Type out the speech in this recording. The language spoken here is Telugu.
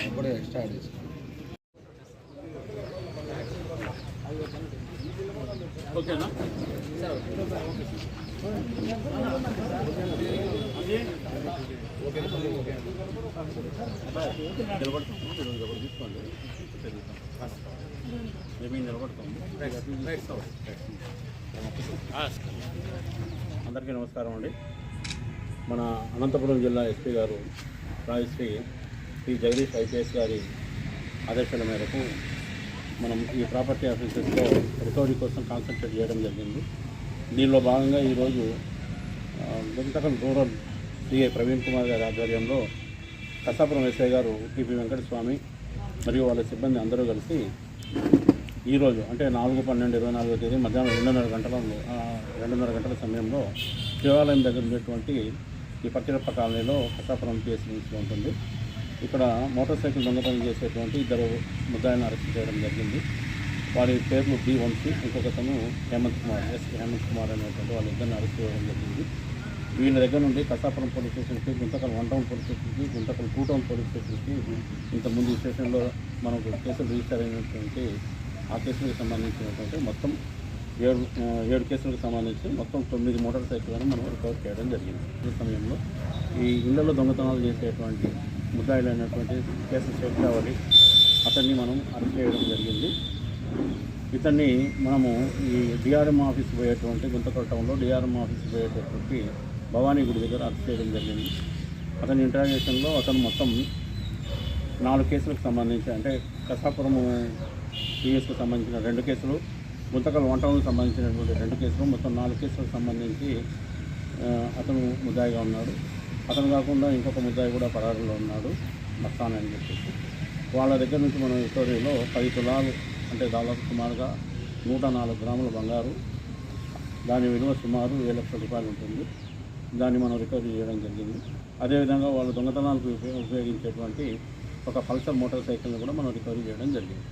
అప్పుడే స్టార్ట్ చేసుకో ఓకేనా? నిలబడతాం నిలబడి తీసుకోండి మేమే నిలబడతాం అందరికీ నమస్కారం అండి. మన అనంతపురం జిల్లా ఎస్పీ గారు రాజశ్రీ శ్రీ జగదీష్ ఐపీఎస్ గారి ఆదేశాల మేరకు మనం ఈ ప్రాపర్టీ ఆఫీసెస్లో రికవరీ కోసం కాన్సన్ట్రేట్ చేయడం జరిగింది. దీనిలో భాగంగా ఈరోజు ఆ, రూరల్ సిఐ ప్రవీణ్ కుమార్ గారి ఆధ్వర్యంలో కసాపురం ఎస్ఐ గారు టిపి వెంకటస్వామి మరియు వాళ్ళ సిబ్బంది అందరూ కలిసి ఈరోజు అంటే నాలుగు పన్నెండు ఇరవై నాలుగో తేదీ మధ్యాహ్నం రెండున్నర గంటల రెండున్నర గంటల సమయంలో శివాలయం దగ్గర ఉన్నటువంటి ఈ పక్కిరప్ప కాలనీలో కసాపురం నుంచి ఉంటుంది. ఇక్కడ మోటార్ సైకిల్ దొంగతనం చేసేటువంటి ఇద్దరు ముద్దాయిని అరెస్ట్ చేయడం జరిగింది. వారి పేర్లు బి వంశీ ఇంకొకతను హేమంత్ కుమార్ ఎస్ హేమంత్ కుమార్ అనేటువంటి వాళ్ళిద్దరిని అరెస్ట్ చేయడం జరిగింది. వీళ్ళ దగ్గర నుండి కసాపురం పోలీస్ స్టేషన్కి గుంతకల్ వన్ టౌన్ పోలీస్ స్టేషన్కి గుంతకల్ టూ టౌన్ పోలీస్ స్టేషన్కి ఇంతకుముందు స్టేషన్లో మనకు కేసులు రిజిస్టర్ అయినటువంటి ఆ కేసులకు సంబంధించినటువంటి మొత్తం ఏడు ఏడు కేసులకు సంబంధించి మొత్తం తొమ్మిది మోటార్ సైకిళ్ళను మనం రికవర్ చేయడం జరిగింది. ఈ సమయంలో ఈ ఇళ్ళలో దొంగతనాలు చేసేటువంటి ముద్దాయిలైనటువంటి కేసు శేఖరావళి అతన్ని మనం అరెస్ట్ చేయడం జరిగింది. ఇతన్ని మనము ఈ డిఆర్ఎం ఆఫీస్ పోయేటువంటి గుంతకల్ టౌన్లో డిఆర్ఎం ఆఫీస్ పోయేటటువంటి భవానీ గుడి దగ్గర అరెస్ట్ చేయడం జరిగింది. అతని ఇంటరాగేషన్లో అతను మొత్తం నాలుగు కేసులకు సంబంధించి అంటే కసాపురము పిఎస్కు సంబంధించిన రెండు కేసులు గుంతకల్ వన్ టౌన్కి సంబంధించినటువంటి రెండు కేసులు మొత్తం నాలుగు కేసులకు సంబంధించి అతను ముద్దాయిగా ఉన్నాడు. అతను కాకుండా ఇంకొక ముద్దాయి కూడా పరారులో ఉన్నాడు మస్తాన్ అని చెప్పేసి. వాళ్ళ దగ్గర నుంచి మనం రికవరీలో పది తులాలు అంటే దాదాపు సుమారుగా నూట నాలుగు గ్రాముల బంగారు దాని విలువ సుమారు ఏడు లక్షల రూపాయలు ఉంటుంది. దాన్ని మనం రికవరీ చేయడం జరిగింది. అదేవిధంగా వాళ్ళు దొంగతనాలకు ఉపయోగ- ఉపయోగించేటువంటి ఒక పల్సర్ మోటార్ సైకిల్ని కూడా మనం రికవరీ చేయడం జరిగింది.